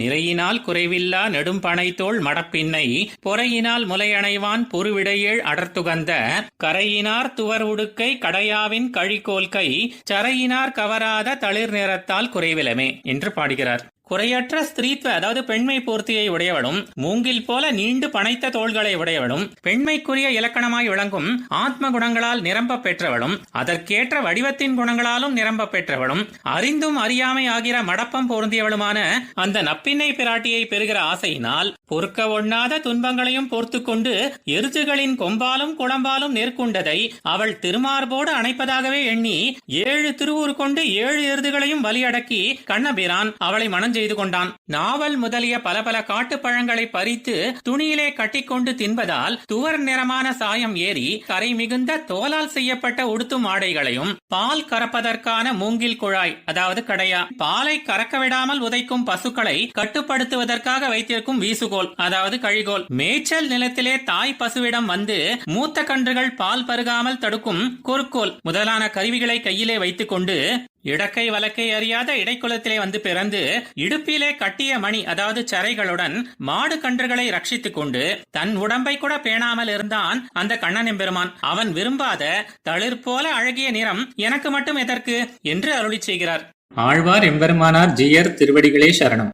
நிறையினால் குறைவில்லா நெடும்பனைத்தோள் மடப்பின்னை பொறையினால் முலையணைவான் பொறுவிடையேழ் அடர்த்துகந்த கரையினார் துவர் உடுக்கை கடையாவின் கழிக்கோல்கை சரையினார் கவராத தளிர் நிறத்தால் குறைவிலமே என்று பாடுகிறார். குறையற்ற ஸ்திரீத்வ அதாவது பெண்மை பூர்த்தியை உடையவளும் மூங்கில் போல நீண்டு பனைத்த தோள்களை உடையவளும் பெண்மைக்குரிய இலக்கணமாய் விளங்கும் ஆத்ம குணங்களால் நிரம்ப பெற்றவளும் அதற்கேற்ற வடிவத்தின் குணங்களாலும் நிரம்ப பெற்றவளும் அறிந்தும் அறியாமை ஆகிற மடப்பம் பொருந்தியவளுமான அந்த நப்பின்னை பிராட்டியை பெறுகிற ஆசையினால் பொறுக்க ஒண்ணாத துன்பங்களையும் பொறுத்து கொண்டு எருதுகளின் கொம்பாலும் குளம்பாலும் நேர்கொண்டதை அவள் திருமார்போடு அணைப்பதாகவே எண்ணி ஏழு திருவூர் கொண்டு ஏழு எருதுகளையும் வலியடக்கி கண்ணபிரான் அவளை மணஞ்சு செய்து கொண்டான் நாவல் முதலிய பல பல காட்டுப்பழங்களை பறித்து துணியிலே கட்டிக்கொண்டு தின்பதால் துவர் நிறமான சாயம் ஏறி கரை மிகுந்த தோலால் செய்யப்பட்ட உடுத்தும் ஆடைகளையும் பால் கறப்பதற்கான மூங்கில் குழாய் அதாவது கடையா பாலை கறக்க விடாமல் உதைக்கும் பசுக்களை கட்டுப்படுத்துவதற்காக வைத்திருக்கும் வீசுகோல் அதாவது கழிகோல். மேய்ச்சல் நிலத்திலே தாய் பசுவிடம் வந்து மூத்த கன்றுகள் பால் பருகாமல் தடுக்கும் குறுக்கோல் முதலான கருவிகளை கையிலே வைத்துக் கொண்டு இடக்கை வலக்கை அறியாத இடைக்குலத்திலே வந்து பிறந்து இடுப்பிலே கட்டிய மணி அதாவது சரைகளுடன் மாடு கன்றுகளை ரட்சித்துக் கொண்டு தன் உடம்பை கூட பேணாமல் இருந்தான் அந்த கண்ணன் எம்பெருமான். அவன் விரும்பாத தளிர் போல அழகிய நிறம் எனக்கு மட்டும் எதற்கு? என்று அருளிச் செய்கிறார். ஆழ்வார் எம்பெருமானார் ஜியர் திருவடிகளே சரணம்.